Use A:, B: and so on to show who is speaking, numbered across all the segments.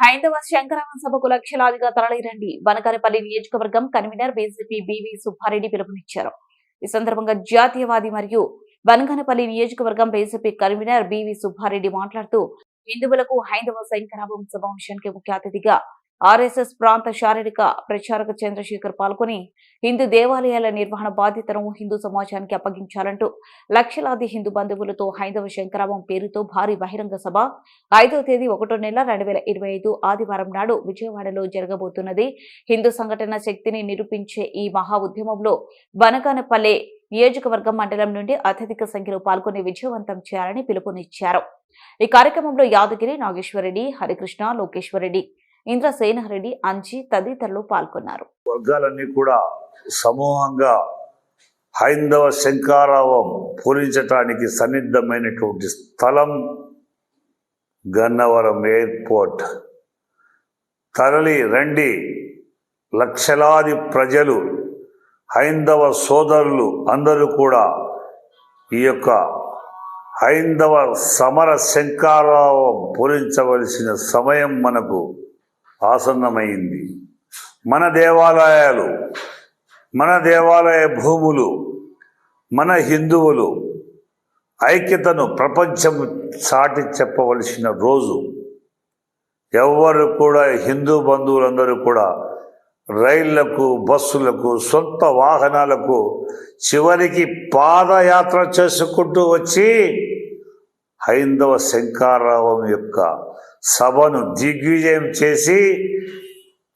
A: హైందవ శంకరామ సభకు లక్షలాదిగా తరలిరండి. వనకరపల్లి నియోజకవర్గం కన్వీనర్ బీజేపీ బీవీ సుబ్బారెడ్డి పిలుపునిచ్చారు. ఈ సందర్భంగా జాతీయవాది మరియు బనగనపల్లి నియోజకవర్గం బీజేపీ కన్వీనర్ బీవీ సుబ్బారెడ్డి మాట్లాడుతూ హిందువులకు హైందవ శంకరాభం సమావేశానికి ముఖ్య అతిథిగా ఆర్ఎస్ఎస్ ప్రాంత శారీరక ప్రచారక చంద్రశేఖర్ పాల్గొని హిందూ దేవాలయాల నిర్వహణ బాధ్యతను హిందూ సమాజానికి అప్పగించాలంటూ లక్షలాది హిందూ బంధువులతో హైందవ శంకరామం పేరుతో భారీ బహిరంగ సభ. ఐదవ తేదీ ఒకటో నెల రెండు వేల ఇరవై ఐదు ఆదివారం నాడు విజయవాడలో జరగబోతున్నది. హిందూ సంఘటన శక్తిని నిరూపించే ఈ మహా ఉద్యమంలో బనగానపల్లె నియోజకవర్గం మండలం నుండి అత్యధిక సంఖ్యలో పాల్గొని విజయవంతం చేయాలని పిలుపునిచ్చారు. ఈ కార్యక్రమంలో యాదగిరి నాగేశ్వరరెడ్డి హరికృష్ణ లోకేశ్వరరెడ్డి ఇంద్రసేనరెడ్డి అంజీ తదితరులు పాల్గొన్నారు.
B: వర్గాలన్నీ కూడా సమూహంగా హైందవ శంకారావం పూరించటానికి సన్నిద్ధమైనటువంటి స్థలం గన్నవరం ఎయిర్పోర్ట్. తరలి రండి. లక్షలాది ప్రజలు హైందవ సోదరులు అందరూ కూడా ఈ యొక్క హైందవ సమర శంకారావం పూరించవలసిన సమయం మనకు ఆసన్నమైంది. మన దేవాలయాలు మన దేవాలయ భూములు మన హిందువులు ఐక్యతను ప్రపంచం చాటి చెప్పవలసిన రోజు. ఎవరు కూడా హిందూ బంధువులందరూ కూడా రైళ్ళకు బస్సులకు సొంత వాహనాలకు చివరికి పాదయాత్ర చేసుకుంటూ వచ్చి హైందవ శంకారావం యొక్క సభను దిగ్విజయం చేసి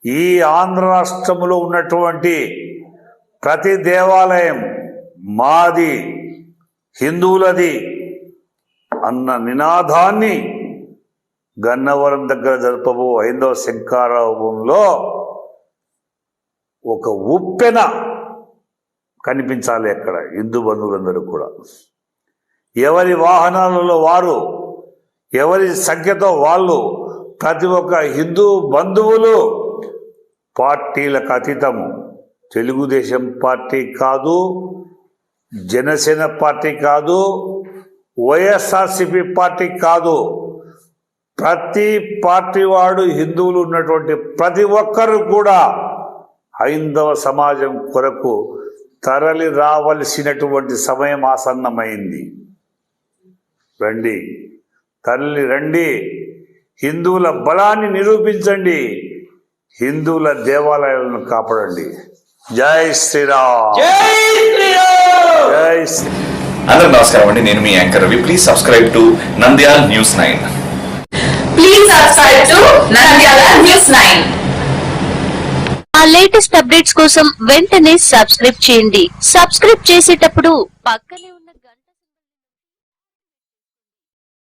B: ఈ ఆంధ్ర రాష్ట్రంలో ఉన్నటువంటి ప్రతి దేవాలయం మాది హిందువులది అన్న నినాదాన్ని గన్నవరం దగ్గర జరపబో హైందవ శంకారావంలో ఒక ఉప్పెన కనిపించాలి అక్కడ హిందూ బంధువులందరూ కూడా. ఎవరి వాహనాలలో వారు ఎవరి సంఖ్యతో వాళ్ళు ప్రతి ఒక్క హిందూ బంధువులు పార్టీలకు అతీతం. తెలుగుదేశం పార్టీ కాదు జనసేన పార్టీ కాదు వైఎస్ఆర్సిపి పార్టీ కాదు. ప్రతి పార్టీ వాడు హిందువులు ఉన్నటువంటి ప్రతి ఒక్కరు కూడా హైందవ సమాజం కొరకు తరలి రావలసినటువంటి సమయం ఆసన్నమైంది. రండి. తల్లి రండి. హిందువుల బలాన్ని నిరూపించండి. హిందువుల దేవాలయాలను కాపాడండి. జై శ్రీరామ్. జై శ్రీ
C: అందరూ నమస్కారం అండి. నేను మీ anchor Ravi. Please subscribe to Nandyal news nine
D: Please subscribe to Nandyala News 9.
E: ఆ లేటెస్ట్ అప్డేట్స్ కోసం వెంటనే సబ్స్క్రైబ్ చేయండి. సబ్స్క్రైబ్ చేసేటప్పుడు పక్కనే ఉన్న